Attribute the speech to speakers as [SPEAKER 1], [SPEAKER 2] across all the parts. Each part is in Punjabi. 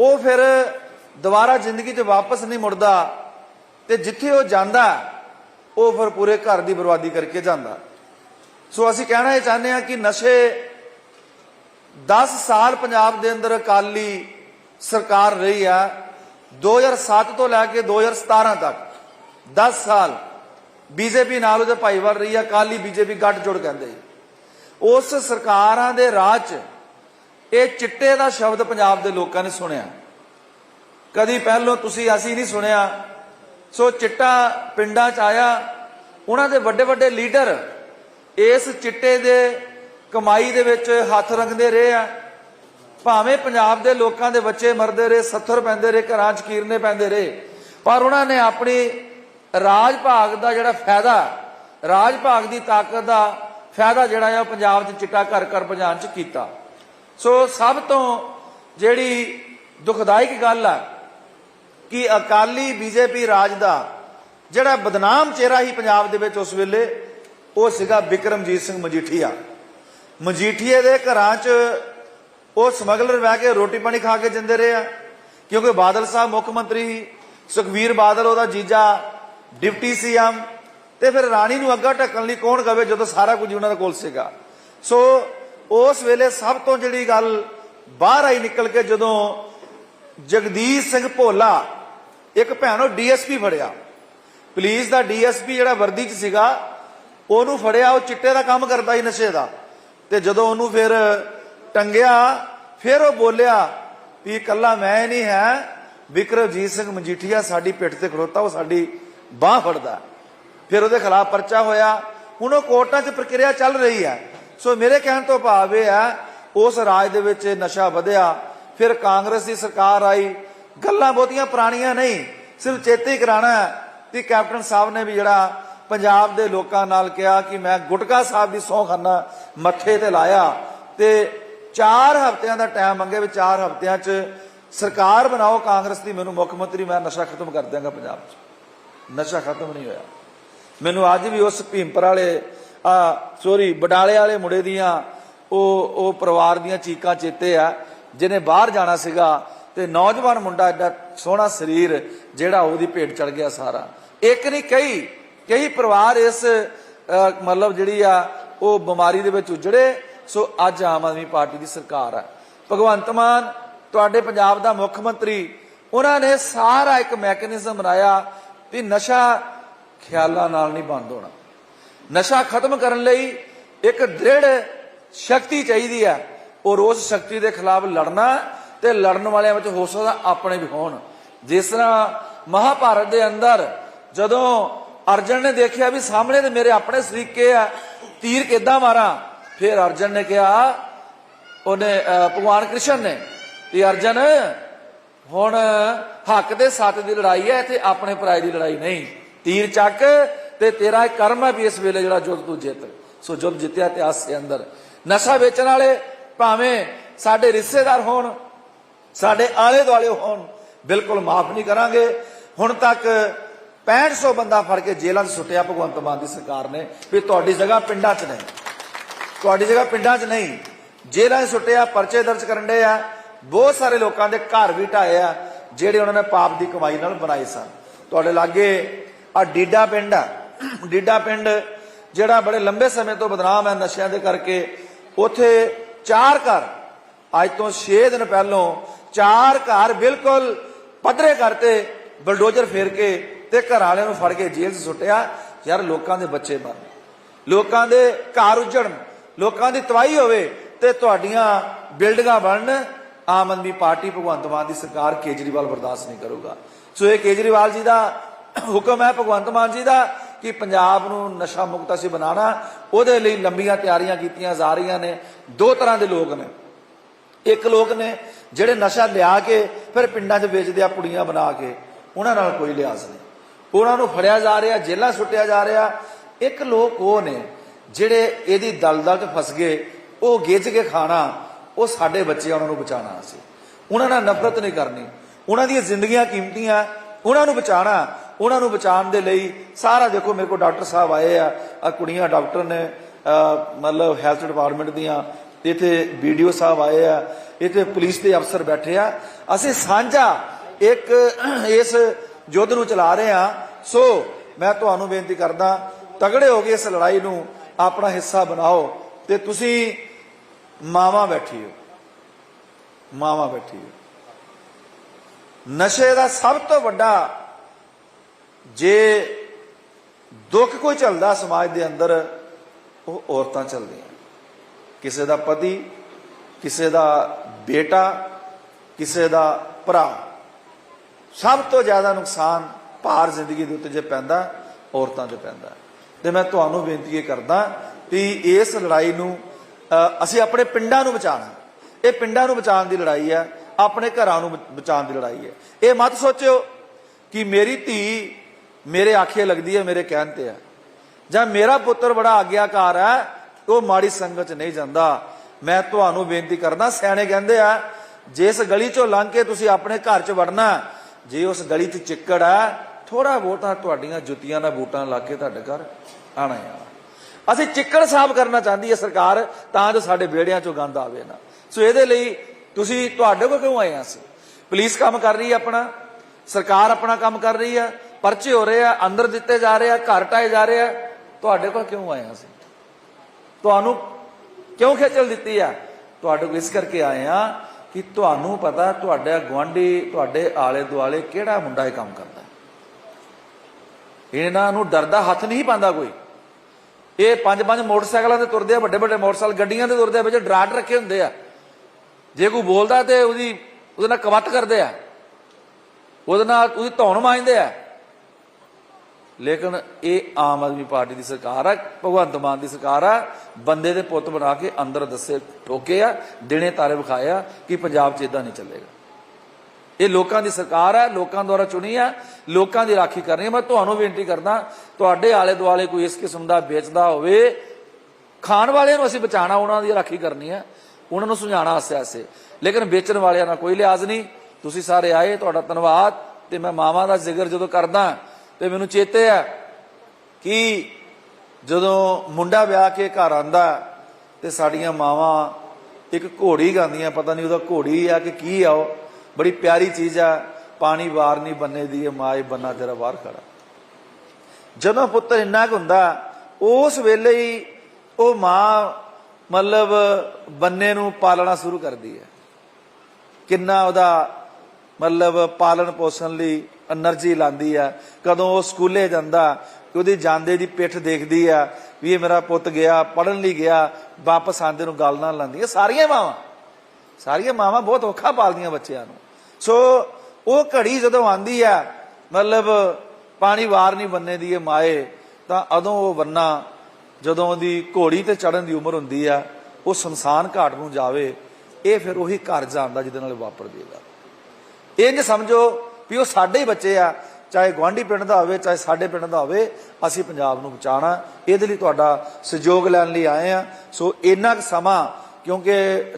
[SPEAKER 1] ਉਹ ਫਿਰ ਦੁਬਾਰਾ ਜ਼ਿੰਦਗੀ 'ਚ ਵਾਪਸ ਨਹੀਂ ਮੁੜਦਾ ਤੇ ਜਿੱਥੇ ਉਹ ਜਾਂਦਾ, ਉਹ ਫਿਰ ਪੂਰੇ ਘਰ ਦੀ ਬਰਬਾਦੀ ਕਰਕੇ ਜਾਂਦਾ। ਸੋ ਅਸੀਂ ਕਹਿਣਾ ਇਹ ਚਾਹੁੰਦੇ ਹਾਂ ਕਿ ਨਸ਼ੇ 10 ਸਾਲ ਪੰਜਾਬ ਦੇ ਅੰਦਰ ਅਕਾਲੀ ਸਰਕਾਰ ਰਹੀ ਆ 2007 ਤੋਂ ਲੈ ਕੇ 2017 ਤੱਕ 10 ਸਾਲ ਬੀਜੇਪੀ ਨਾਲ ਉਹਦੇ ਭਾਈਵਾਲ ਰਹੀ ਆ, ਅਕਾਲੀ ਬੀਜੇਪੀ ਗੱਠ ਜੋੜ ਕਹਿੰਦੇ। ਉਸ ਸਰਕਾਰਾਂ ਦੇ ਰਾਜ 'ਚ ਇਹ ਚਿੱਟੇ ਦਾ ਸ਼ਬਦ ਪੰਜਾਬ ਦੇ ਲੋਕਾਂ ਨੇ ਸੁਣਿਆ। ਕਦੀ ਪਹਿਲੋਂ ਤੁਸੀਂ ਅਸੀਂ ਨਹੀਂ ਸੁਣਿਆ। ਸੋ ਚਿੱਟਾ ਪਿੰਡਾਂ 'ਚ ਆਇਆ। ਉਹਨਾਂ ਦੇ ਵੱਡੇ ਵੱਡੇ ਲੀਡਰ ਇਸ ਚਿੱਟੇ ਦੇ ਕਮਾਈ ਦੇ ਵਿੱਚ ਹੱਥ ਰੰਗਦੇ ਰਹੇ ਆ। ਭਾਵੇਂ ਪੰਜਾਬ ਦੇ ਲੋਕਾਂ ਦੇ ਬੱਚੇ ਮਰਦੇ ਰਹੇ, ਸੱਥਰ ਪੈਂਦੇ ਰਹੇ, ਘਰਾਂ 'ਚ ਕੀਰਨੇ ਪੈਂਦੇ ਰਹੇ। ਪਰ ਉਹਨਾਂ ਨੇ ਆਪਣੀ ਰਾਜ ਭਾਗ ਦਾ ਜਿਹੜਾ ਫਾਇਦਾ, ਰਾਜ ਭਾਗ ਦੀ ਤਾਕਤ ਦਾ ਫਾਇਦਾ ਜਿਹੜਾ ਆ ਉਹ ਪੰਜਾਬ 'ਚ ਚਿੱਟਾ ਘਰ ਘਰ ਪਹੁੰਚਾਉਣ 'ਚ ਕੀਤਾ। ਸੋ ਸਭ ਤੋਂ ਜਿਹੜੀ ਦੁਖਦਾਇਕ ਗੱਲ ਆ ਕਿ ਅਕਾਲੀ ਬੀਜੇਪੀ ਰਾਜ ਦਾ ਜਿਹੜਾ ਬਦਨਾਮ ਚਿਹਰਾ ਹੀ ਪੰਜਾਬ ਦੇ ਵਿੱਚ ਉਸ ਵੇਲੇ, ਉਹ ਸੀਗਾ ਬਿਕਰਮਜੀਤ ਸਿੰਘ ਮਜੀਠੀਆ। ਮਜੀਠੀਏ ਦੇ ਘਰਾਂ 'ਚ ਉਹ ਸਮਗਲਰ ਬਹਿ ਕੇ ਰੋਟੀ ਪਾਣੀ ਖਾ ਕੇ ਜਿੰਦੇ ਰਹੇ ਆ, ਕਿਉਂਕਿ ਬਾਦਲ ਸਾਹਿਬ ਮੁੱਖ ਮੰਤਰੀ ਸੀ। ਸੁਖਵੀਰ ਬਾਦਲ, ਉਹਦਾ ਜੀਜਾ ਡਿਪਟੀ ਸੀਐਮ, ਤੇ ਫਿਰ ਰਾਣੀ ਨੂੰ ਅੱਗਾ ਢੱਕਣ ਲਈ ਕੌਣ ਕਵੇ ਜਦੋਂ ਸਾਰਾ ਕੁਝ ਉਹਨਾਂ ਦੇ ਕੋਲ ਸੀਗਾ। ਸੋ ਉਸ ਵੇਲੇ ਸਭ ਤੋਂ ਜਿਹੜੀ ਗੱਲ ਬਾਹਰ ਆਈ ਨਿਕਲ ਕੇ ਜਦੋਂ ਜਗਦੀਸ਼ ਸਿੰਘ ਭੋਲਾ ਇੱਕ ਭੈਣੋ ਡੀਐਸਪੀ ਫੜਿਆ। ਪੁਲਿਸ ਦਾ ਡੀਐਸਪੀ ਜਿਹੜਾ ਵਰਦੀ 'ਚ ਸੀਗਾ, ਉਹਨੂੰ ਫੜਿਆ, ਉਹ ਚਿੱਟੇ ਦਾ ਕੰਮ ਕਰਦਾ ਸੀ ਨਸ਼ੇ ਦਾ। ਤੇ ਜਦੋਂ ਉਹਨੂੰ ਫਿਰ ਟੰਗਿਆ, ਫਿਰ ਉਹ ਬੋਲਿਆ ਵੀ ਇਕੱਲਾ ਮੈਂ ਨਹੀਂ ਹੈ, ਵਿਕਰਮਜੀਤ ਸਿੰਘ ਮਜੀਠੀਆ ਸਾਡੀ ਪਿੱਠ ਤੇ ਖੜੋਤਾ, ਉਹ ਸਾਡੀ ਬਾਹ ਫੜਦਾ। ਫਿਰ ਉਹਦੇ ਖਿਲਾਫ ਪਰਚਾ ਹੋਇਆ। ਹੁਣ ਉਹ ਕੋਰਟਾਂ 'ਚ ਪ੍ਰਕਿਰਿਆ ਚੱਲ ਰਹੀ ਹੈ। ਸੋ ਮੇਰੇ ਕਹਿਣ ਤੋਂ ਭਾਵ ਇਹ ਹੈ, ਉਸ ਰਾਜ ਦੇ ਵਿੱਚ ਨਸ਼ਾ ਵਧਿਆ, ਫਿਰ ਕਾਂਗਰਸ ਦੀ ਸਰਕਾਰ ਆਈ। ਗੱਲਾਂ ਬਹੁਤੀਆਂ ਪੁਰਾਣੀਆਂ ਨਹੀਂ, ਸਿਰਫ ਚੇਤੇ ਕਰਾਣਾ ਹੈ ਕੈਪਟਨ ਸਾਹਿਬ ਨੇ ਵੀ ਜਿਹੜਾ ਪੰਜਾਬ ਦੇ ਲੋਕਾਂ ਨਾਲ ਕਿਹਾ ਕਿ ਮੈਂ ਗੁਟਕਾ ਸਾਹਿਬ ਦੀ ਸਹੁੰ ਖਾਨਾ ਮੱਥੇ ਤੇ ਲਾਇਆ ਤੇ 4 ਹਫ਼ਤਿਆਂ ਦਾ ਟਾਈਮ ਮੰਗੇ ਵੀ 4 ਹਫ਼ਤਿਆਂ 'ਚ ਸਰਕਾਰ ਬਣਾਓ ਕਾਂਗਰਸ ਦੀ, ਮੈਨੂੰ ਮੁੱਖ ਮੰਤਰੀ ਮੈਂ ਨਸ਼ਾ ਖਤਮ ਕਰ ਦਿਆਂਗਾ ਪੰਜਾਬ 'ਚ। ਨਸ਼ਾ ਖਤਮ ਨਹੀਂ ਹੋਇਆ। ਮੈਨੂੰ ਅੱਜ ਵੀ ਉਸ ਭੀਮਪਰ ਵਾਲੇ ਆ ਸੋਰੀ ਬਡਾਲੇ ਵਾਲੇ ਮੁੰਡੇ ਦੀਆਂ, ਉਹ ਉਹ ਪਰਿਵਾਰ ਦੀਆਂ ਚੀਕਾਂ ਚੇਤੇ ਆ, ਜਿਹਨੇ ਬਾਹਰ ਜਾਣਾ ਸੀਗਾ ਤੇ ਨੌਜਵਾਨ ਮੁੰਡਾ ਐਡਾ ਸੋਹਣਾ ਸਰੀਰ, ਜਿਹੜਾ ਉਹਦੀ ਭੇਟ ਚੜ ਗਿਆ ਸਾਰਾ। ਇੱਕ ਨਹੀਂ, ਕਈ ਕਈ ਪਰਿਵਾਰ ਇਸ ਮਤਲਬ ਜਿਹੜੀ ਆ, ਉਹ ਬਿਮਾਰੀ ਦੇ ਵਿੱਚ ਉਜੜੇ, ਸੋ ਅੱਜ ਆਮ ਆਦਮੀ ਪਾਰਟੀ ਦੀ ਸਰਕਾਰ ਆ। ਭਗਵੰਤ ਮਾਨ, ਤੁਹਾਡੇ ਪੰਜਾਬ ਦਾ ਮੁੱਖ ਮੰਤਰੀ, ਉਹਨਾਂ ਨੇ ਸਾਰਾ ਇੱਕ ਮੈਕੈਨਿਜ਼ਮ ਬਣਾਇਆ ਵੀ ਨਸ਼ਾ ਖਿਆਲਾਂ ਨਾਲ ਨਹੀਂ ਬੰਦ ਹੋਣਾ। ਨਸ਼ਾ ਖਤਮ ਕਰਨ ਲਈ ਇੱਕ ਦ੍ਰਿੜ ਸ਼ਕਤੀ ਚਾਹੀਦੀ ਹੈ। ਔਰ ਉਸ ਸ਼ਕਤੀ ਦੇ ਖਿਲਾਫ ਲੜਨਾ ਤੇ ਲੜਨ ਵਾਲਿਆਂ ਵਿੱਚ ਹੋ ਸਕਦਾ ਆਪਣੇ ਵੀ ਹੋਣ। ਜਿਸ ਤਰ੍ਹਾਂ ਮਹਾਭਾਰਤ ਦੇ ਅੰਦਰ ਜਦੋਂ ਅਰਜਨ ਨੇ ਦੇਖਿਆ ਵੀ ਸਾਹਮਣੇ ਤੇ ਮੇਰੇ ਆਪਣੇ ਸਰੀਕੇ ਆ, ਤੀਰ ਕਿੱਦਾਂ ਮਾਰਾਂ, ਫਿਰ ਅਰਜਨ ਨੇ ਕਿਹਾ, ਉਹਨੇ ਭਗਵਾਨ ਕ੍ਰਿਸ਼ਨ ਨੇ ਵੀ ਅਰਜਨ, ਹੁਣ ਹੱਕ ਦੇ ਸੱਤ ਦੀ ਲੜਾਈ ਹੈ, ਇੱਥੇ ਆਪਣੇ ਪਰਾਏ ਦੀ ਲੜਾਈ ਨਹੀਂ। ਤੀਰ ਚੱਕ ਤੇ ਤੇਰਾ ਇਹ ਕਰਮ ਹੈ ਵੀ ਇਸ ਵੇਲੇ ਜਿਹੜਾ ਜੁੱਧ ਤੂੰ ਜਿੱਤ। ਸੋ ਜੁੱਧ ਜਿੱਤਿਆ ਇਤਿਹਾਸ ਦੇ ਅੰਦਰ। ਨਸ਼ਾ ਵੇਚਣ ਵਾਲੇ ਭਾਵੇਂ ਸਾਡੇ ਰਿਸ਼ਤੇਦਾਰ ਹੋਣ, ਸਾਡੇ ਆਲੇ ਦੁਆਲੇ ਹੋਣ, ਬਿਲਕੁਲ ਮਾਫ ਨਹੀਂ ਕਰਾਂਗੇ। ਹੁਣ ਤੱਕ 6500 ਬੰਦਾ ਫੜ ਕੇ ਜੇਲ੍ਹਾਂ 'ਚ ਸੁੱਟਿਆ ਭਗਵੰਤ ਮਾਨ ਦੀ ਸਰਕਾਰ ਨੇ ਵੀ ਤੁਹਾਡੀ ਜਗ੍ਹਾ ਪਿੰਡਾਂ 'ਚ ਨਹੀਂ। ਤੁਹਾਡੀ ਜਗ੍ਹਾ ਪਿੰਡਾਂ 'ਚ ਨਹੀਂ। ਜੇਲ੍ਹਾਂ 'ਚ ਸੁੱਟਿਆ, ਪਰਚੇ ਦਰਜ ਕਰਨ ਦੇ ਆ। ਬਹੁਤ ਸਾਰੇ ਲੋਕਾਂ ਦੇ ਘਰ ਵੀ ਢਾਏ ਆ, ਜਿਹੜੇ ਉਹਨਾਂ ਨੇ ਪਾਪ ਦੀ ਕਮਾਈ ਨਾਲ ਬਣਾਏ ਸਨ। ਤੁਹਾਡੇ ਲਾਗੇ ਆ ਡੀਡਾ ਪਿੰਡ ਆ। ਡੀਡਾ ਪਿੰਡ, ਜਿਹੜਾ ਬੜੇ ਲੰਬੇ ਸਮੇਂ ਤੋਂ ਬਦਨਾਮ ਹੈ ਨਸ਼ਿਆਂ ਦੇ ਕਰਕੇ, ਉਥੇ ਚਾਰ ਘਰ, ਅੱਜ ਤੋਂ 6 ਦਿਨ ਪਹਿਲੋਂ ਚਾਰ ਘਰ ਬਿਲਕੁਲ ਪੱਧਰੇ ਕਰਤੇ ਬਲਡੋਜ਼ਰ ਫੇਰ ਕੇ ਤੇ ਘਰ ਵਾਲਿਆਂ ਨੂੰ ਫੜ ਕੇ ਜੇਲ੍ਹ 'ਚ ਸੁੱਟਿਆ। ਯਾਰ ਲੋਕਾਂ ਦੇ ਬੱਚੇ ਮਰਨ ਲੋਕਾਂ ਦੇ ਘਰ ਉਜੜਨ, ਲੋਕਾਂ ਦੀ ਤਬਾਹੀ ਹੋਵੇ ਤੇ ਤੁਹਾਡੀਆਂ ਬਿਲਡਿੰਗਾਂ ਬਣਨ, ਆਮ ਆਦਮੀ ਪਾਰਟੀ ਭਗਵੰਤ ਮਾਨ ਦੀ ਸਰਕਾਰ ਕੇਜਰੀਵਾਲ ਬਰਦਾਸ਼ਤ ਨਹੀਂ ਕਰੂਗਾ। ਸੋ ਇਹ ਕੇਜਰੀਵਾਲ ਜੀ ਦਾ ਹੁਕਮ ਹੈ, ਭਗਵੰਤ ਮਾਨ ਜੀ ਦਾ। ਕਿ ਪੰਜਾਬ ਨੂੰ ਨਸ਼ਾ ਮੁਕਤ ਅਸੀਂ ਬਣਾਉਣਾ, ਉਹਦੇ ਲਈ ਲੰਬੀਆਂ ਤਿਆਰੀਆਂ ਕੀਤੀਆਂ ਜਾ ਰਹੀਆਂ ਨੇ। ਦੋ ਤਰ੍ਹਾਂ ਦੇ ਲੋਕ ਨੇ। ਇੱਕ ਲੋਕ ਨੇ ਜਿਹੜੇ ਨਸ਼ਾ ਲਿਆ ਕੇ ਫਿਰ ਪਿੰਡਾਂ 'ਚ ਵੇਚਦੇ ਆ ਪੁੜੀਆਂ ਬਣਾ ਕੇ। ਉਹਨਾਂ ਨਾਲ ਕੋਈ ਲਿਆਜ਼ ਨਹੀਂ। ਉਹਨਾਂ ਨੂੰ ਫੜਿਆ ਜਾ ਰਿਹਾ, ਜੇਲ੍ਹਾਂ ਸੁੱਟਿਆ ਜਾ ਰਿਹਾ। ਇੱਕ ਲੋਕ ਉਹ ਨੇ ਜਿਹੜੇ ਇਹਦੀ ਦਲਦਲ 'ਚ ਫਸ ਗਏ, ਉਹ ਗਿੱਜ ਕੇ ਖਾਣਾ, ਉਹ ਸਾਡੇ ਬੱਚੇ ਉਹਨਾਂ ਨੂੰ ਬਚਾਉਣਾ ਸੀ। ਉਹਨਾਂ ਨਾਲ ਨਫ਼ਰਤ ਨਹੀਂ ਕਰਨੀ। ਉਹਨਾਂ ਦੀਆਂ ਜ਼ਿੰਦਗੀਆਂ ਕੀਮਤੀਆਂ, ਉਹਨਾਂ ਨੂੰ ਬਚਾਉਣਾ। ਉਹਨਾਂ ਨੂੰ ਬਚਾਉਣ ਦੇ ਲਈ ਸਾਰਾ ਦੇਖੋ ਮੇਰੇ ਕੋਲ ਡਾਕਟਰ ਸਾਹਿਬ ਆਏ ਆ ਆ ਕੁੜੀਆਂ ਡਾਕਟਰ ਨੇ ਮਤਲਬ ਹੈਲਥ ਡਿਪਾਰਟਮੈਂਟ ਦੀਆਂ, ਇੱਥੇ ਵੀਡੀਓ ਸਾਹਿਬ ਆਏ ਆ, ਇੱਥੇ ਪੁਲਿਸ ਦੇ ਅਫਸਰ ਬੈਠੇ ਆ। ਅਸੀਂ ਸਾਂਝਾ ਇੱਕ ਇਸ ਯੁੱਧ ਨੂੰ ਚਲਾ ਰਹੇ ਆ ਸੋ ਮੈਂ ਤੁਹਾਨੂੰ ਬੇਨਤੀ ਕਰਦਾ, ਤਗੜੇ ਹੋ ਕੇ ਇਸ ਲੜਾਈ ਨੂੰ ਆਪਣਾ ਹਿੱਸਾ ਬਣਾਓ ਤੇ ਤੁਸੀਂ ਮਾਵਾ ਬੈਠੀ ਹੋ ਮਾਵਾ ਬੈਠੀ ਹੋ ਨਸ਼ੇ ਦਾ ਸਭ ਤੋਂ ਵੱਡਾ ਜੇ ਦੁੱਖ ਕੋਈ ਚੱਲਦਾ ਸਮਾਜ ਦੇ ਅੰਦਰ, ਉਹ ਔਰਤਾਂ ਚੱਲਦੀਆਂ ਕਿਸੇ ਦਾ ਪਤੀ, ਕਿਸੇ ਦਾ ਬੇਟਾ, ਕਿਸੇ ਦਾ ਭਰਾ। ਸਭ ਤੋਂ ਜ਼ਿਆਦਾ ਨੁਕਸਾਨ ਭਾਰ ਜ਼ਿੰਦਗੀ ਦੇ ਉੱਤੇ ਜੇ ਪੈਂਦਾ, ਔਰਤਾਂ ਤੇ ਪੈਂਦਾ। ਤੇ ਮੈਂ ਤੁਹਾਨੂੰ ਬੇਨਤੀ ਇਹ ਕਰਦਾ ਕਿ ਇਸ ਲੜਾਈ ਨੂੰ ਅਸੀਂ ਆਪਣੇ ਪਿੰਡਾਂ ਨੂੰ ਬਚਾਉਣਾ। ਇਹ ਪਿੰਡਾਂ ਨੂੰ ਬਚਾਉਣ ਦੀ ਲੜਾਈ ਹੈ, ਆਪਣੇ ਘਰਾਂ ਨੂੰ ਬਚਾਉਣ ਦੀ ਲੜਾਈ ਹੈ। ਇਹ ਮਤ ਸੋਚਿਓ ਕਿ ਮੇਰੀ ਧੀ ਮੇਰੇ ਆਖੇ ਲੱਗਦੀ ਹੈ, ਮੇਰੇ ਕਹਿਣ ਤੇ ਹੈ। ਜਾਂ ਮੇਰਾ ਪੁੱਤਰ ਬੜਾ ਆਗਿਆਕਾਰ ਹੈ, ਉਹ ਮਾੜੀ ਸੰਗਤ ਚ ਨਹੀਂ ਜਾਂਦਾ। ਮੈਂ ਤੁਹਾਨੂੰ ਬੇਨਤੀ ਕਰਦਾ, ਸਿਆਣੇ ਕਹਿੰਦੇ ਆ, ਜਿਸ ਗਲੀ ਚੋਂ ਲੰਘ ਕੇ ਤੁਸੀਂ ਆਪਣੇ ਘਰ ਚ ਵੜਨਾ, ਜੇ ਉਸ ਗਲੀ 'ਚ ਚਿੱਕੜ ਆ ਥੋੜਾ ਬਹੁਤਾ ਤੁਹਾਡੀਆਂ ਜੁੱਤੀਆਂ ਦਾ ਬੂਟਾਂ ਲਾ ਕੇ ਤੁਹਾਡੇ ਘਰ ਆਣਾ ਆ ਅਸੀਂ ਚਿੱਕੜ ਸਾਫ਼ ਕਰਨਾ ਚਾਹੁੰਦੀ ਹੈ ਸਰਕਾਰ, ਤਾਂ ਜੋ ਸਾਡੇ ਵਿਹੜਿਆਂ ਚੋਂ ਗੰਦ ਆਵੇ ਨਾ। ਸੋ ਇਹਦੇ ਲਈ ਤੁਸੀਂ ਤੁਹਾਡੇ ਕੋਲ ਕਿਉਂ ਆਏ ਆ ਅਸੀਂ? ਪੁਲਿਸ ਕੰਮ ਕਰ ਰਹੀ ਹੈ ਆਪਣਾ, ਸਰਕਾਰ ਆਪਣਾ ਕੰਮ ਕਰ ਰਹੀ ਹੈ ਪਰਚੇ ਹੋ ਰਹੇ ਆ, ਅੰਦਰ ਦਿੱਤੇ ਜਾ ਰਹੇ ਆ, ਘਰ ਟਾਏ ਜਾ ਰਹੇ ਆ। ਤੁਹਾਡੇ ਕੋਲ ਕਿਉਂ ਆਏ ਆ ਅਸੀਂ? ਤੁਹਾਨੂੰ ਕਿਉਂ ਖੇਚਲ ਦਿੱਤੀ ਆ? ਤੁਹਾਡੇ ਕੋਲ ਇਸ ਕਰਕੇ ਆਏ ਆ ਕਿ ਤੁਹਾਨੂੰ ਪਤਾ ਤੁਹਾਡਾ ਗਵਾਂਢੀ ਤੁਹਾਡੇ ਆਲੇ ਦੁਆਲੇ ਕਿਹੜਾ ਮੁੰਡਾ ਇਹ ਕੰਮ ਕਰਦਾ ਇਹਨਾਂ ਨੂੰ ਡਰਦਾ ਹੱਥ ਨਹੀਂ ਪਾਉਂਦਾ ਕੋਈ। ਇਹ ਪੰਜ ਪੰਜ ਮੋਟਰਸਾਈਕਲਾਂ ਤੇ ਤੁਰਦੇ ਆ ਵੱਡੇ ਵੱਡੇ ਮੋਟਰਸਾਈਕਲ ਗੱਡੀਆਂ ਤੇ ਤੁਰਦੇ ਆ, ਵਿੱਚ ਡਰਾਟ ਰੱਖੇ ਹੁੰਦੇ ਆ। ਜੇ ਕੋਈ ਬੋਲਦਾ ਤੇ ਉਹਦੀ ਉਹਦੇ ਨਾਲ ਕਵਤ ਕਰਦੇ ਆ। ਉਹਦੇ ਨਾਲ ਉਹਦੀ ਧੌਣ ਮਾਂਜਦੇ ਆ। ਲੇਕਿਨ ਇਹ ਆਮ ਆਦਮੀ ਪਾਰਟੀ ਦੀ ਸਰਕਾਰ ਆ, ਭਗਵੰਤ ਮਾਨ ਦੀ ਸਰਕਾਰ ਆ, ਬੰਦੇ ਦੇ ਪੁੱਤ ਬਣਾ ਕੇ ਅੰਦਰ ਦੱਸੇ ਠੋਕੇ ਆ, ਦਿਨੇ ਤਾਰੇ ਵਿਖਾਏ ਆ ਕਿ ਪੰਜਾਬ 'ਚ ਇਦਾਂ ਨਹੀਂ ਚੱਲੇਗਾ। ਇਹ ਲੋਕਾਂ ਦੀ ਸਰਕਾਰ ਹੈ ਲੋਕਾਂ ਦੁਆਰਾ ਚੁਣੀ ਆ, ਲੋਕਾਂ ਦੀ ਰਾਖੀ ਕਰਨੀ ਹੈ ਮੈਂ ਤੁਹਾਨੂੰ ਬੇਨਤੀ ਕਰਦਾ, ਤੁਹਾਡੇ ਆਲੇ ਦੁਆਲੇ ਕੋਈ ਇਸ ਕਿਸਮ ਦਾ ਵੇਚਦਾ ਹੋਵੇ, ਖਾਣ ਵਾਲਿਆਂ ਨੂੰ ਅਸੀਂ ਬਚਾਣਾ ਉਹਨਾਂ ਦੀ ਰਾਖੀ ਕਰਨੀ ਹੈ ਉਹਨਾਂ ਨੂੰ ਸਮਝਾਉਣਾ ਆਸੇ ਆਸੇ। ਲੇਕਿਨ ਵੇਚਣ ਵਾਲਿਆਂ ਨਾਲ ਕੋਈ ਲਿਹਾਜ਼ ਨਹੀਂ। ਤੁਸੀਂ ਸਾਰੇ ਆਏ, ਤੁਹਾਡਾ ਧੰਨਵਾਦ, ਤੇ ਮੈਂ ਮਾਵਾਂ ਦਾ ਜ਼ਿਕਰ ਜਦੋਂ ਕਰਦਾ ਤੇ ਮੈਨੂੰ ਚੇਤੇ ਆ ਕਿ ਜਦੋਂ ਮੁੰਡਾ ਵਿਆਹ ਕੇ ਘਰ ਆਂਦਾ ਤੇ ਸਾਡੀਆਂ ਮਾਵਾਂ ਇੱਕ ਘੋੜੀ ਗਾਉਂਦੀਆਂ, ਪਤਾ ਨਹੀਂ ਉਹਦਾ ਘੋੜੀ ਆ ਕਿ ਕੀ ਆ ਉਹ। ਬੜੀ ਪਿਆਰੀ ਚੀਜ਼ ਆ। ਪਾਣੀ ਵਾਰ ਨਹੀਂ ਬੰਨੇ ਦੀ, ਇਹ ਮਾਏ ਬੰਨਾ ਤੇਰਾ ਬਾਹਰ ਖੜਾ। ਜਦੋਂ ਪੁੱਤਰ ਇੰਨਾ ਕੁ ਹੁੰਦਾ, ਉਸ ਵੇਲੇ ਹੀ ਉਹ ਮਾਂ ਮਤਲਬ ਬੰਨੇ ਨੂੰ ਪਾਲਣਾ ਸ਼ੁਰੂ ਕਰਦੀ ਹੈ। ਕਿੰਨਾ ਉਹਦਾ ਮਤਲਬ ਪਾਲਣ ਪੋਸ਼ਣ ਲਈ એનર્ਜੀ ਲਾਂਦੀ ਆ। ਕਦੋਂ ਉਹ ਸਕੂਲੇ ਜਾਂਦਾ, ਉਹਦੀ ਜਾਂਦੇ ਦੀ ਪਿੱਠ ਦੇਖਦੀ ਆ ਵੀ ਇਹ ਮੇਰਾ ਪੁੱਤ ਗਿਆ ਪੜਨ ਲਈ ਗਿਆ, ਵਾਪਸ ਆਂਦੇ ਨੂੰ ਗੱਲ ਨਾਲ ਲਾਂਦੀ ਆ। ਸਾਰੀਆਂ ਮਾਵਾਂ ਸਾਰੀਆਂ ਮਾਵਾਂ ਬਹੁਤ ਔਖਾ ਪਾਲਦੀਆਂ ਬੱਚਿਆਂ ਨੂੰ। ਸੋ ਉਹ ਘੜੀ ਜਦੋਂ ਆਂਦੀ ਆ, ਮਤਲਬ ਪਾਣੀ ਵਾਰ ਨਹੀਂ ਬੰਨੇ ਦੀ ਇਹ ਮਾਏ, ਤਾਂ ਅਦੋਂ ਉਹ ਬੰਨਾ ਜਦੋਂ ਉਹਦੀ ਘੋੜੀ ਤੇ ਚੜਨ ਦੀ ਉਮਰ ਹੁੰਦੀ ਆ, ਉਹ ਸ਼ਮਸ਼ਾਨ ਘਾਟ ਨੂੰ ਜਾਵੇ, ਇਹ ਫਿਰ ਉਹੀ ਘਰ ਜਾਂਦਾ ਜਿਹਦੇ ਨਾਲ ਵਾਪਰ ਦੇਗਾ ਇੰਜ ਸਮਝੋ ਵੀ ਉਹ ਸਾਡੇ ਹੀ ਬੱਚੇ ਆ, ਚਾਹੇ ਗਵਾਂਢੀ ਪਿੰਡ ਦਾ ਹੋਵੇ, ਚਾਹੇ ਸਾਡੇ ਪਿੰਡ ਦਾ ਹੋਵੇ, ਅਸੀਂ ਪੰਜਾਬ ਨੂੰ ਬਚਾਉਣਾ, ਇਹਦੇ ਲਈ ਤੁਹਾਡਾ ਸਹਿਯੋਗ ਲੈਣ ਲਈ ਆਏ ਆ। ਸੋ ਇੰਨਾ ਕੁ ਸਮਾਂ, ਕਿਉਂਕਿ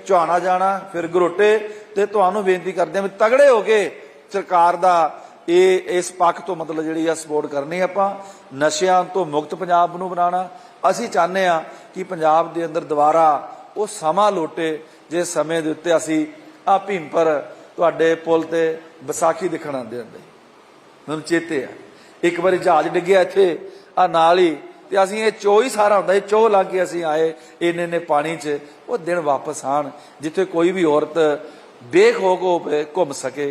[SPEAKER 1] ਝਾਣਾ ਜਾਣਾ, ਫਿਰ ਗਰੋਟੇ, ਤੇ ਤੁਹਾਨੂੰ ਬੇਨਤੀ ਕਰਦੇ ਆ ਵੀ ਤਗੜੇ ਹੋ ਕੇ ਸਰਕਾਰ ਦਾ ਇਹ, ਇਸ ਪੱਖ ਤੋਂ ਮਤਲਬ ਜਿਹੜੀ ਆ ਸਪੋਰਟ ਕਰਨੀ ਆਪਾਂ। ਨਸ਼ਿਆਂ ਤੋਂ ਮੁਕਤ ਪੰਜਾਬ ਨੂੰ ਬਣਾਉਣਾ। ਅਸੀਂ ਚਾਹੁੰਦੇ ਆ ਕਿ ਪੰਜਾਬ ਦੇ ਅੰਦਰ ਦੁਬਾਰਾ ਉਹ ਸਮਾਂ ਲੋਟੇ ਜੇ ਸਮੇਂ ਦੇ ਉੱਤੇ ਅਸੀਂ ਆ ਭੀਮਪਰ ਤੁਹਾਡੇ ਪੁਲ ਤੇ ਵਿਸਾਖੀ ਦਿਖਣ ਆਉਂਦੇ ਹੁੰਦੇ। ਮੈਨੂੰ ਚੇਤੇ ਆ। ਇੱਕ ਵਾਰੀ ਜਹਾਜ਼ ਡਿੱਗਿਆ ਇੱਥੇ ਆ ਨਾਲ ਹੀ, ਤੇ ਅਸੀਂ ਇਹ ਚੋ ਹੀ ਸਾਰਾ ਹੁੰਦਾ, ਇਹ ਚੋ ਲਾ ਕੇ ਅਸੀਂ ਆਏ, ਇੰਨੇ ਨੇ ਪਾਣੀ 'ਚ, ਉਹ ਦਿਨ ਵਾਪਸ ਆਣ ਜਿੱਥੇ ਕੋਈ ਵੀ ਔਰਤ ਬੇਖੌਫ ਹੋ ਪਏ ਘੁੰਮ ਸਕੇ।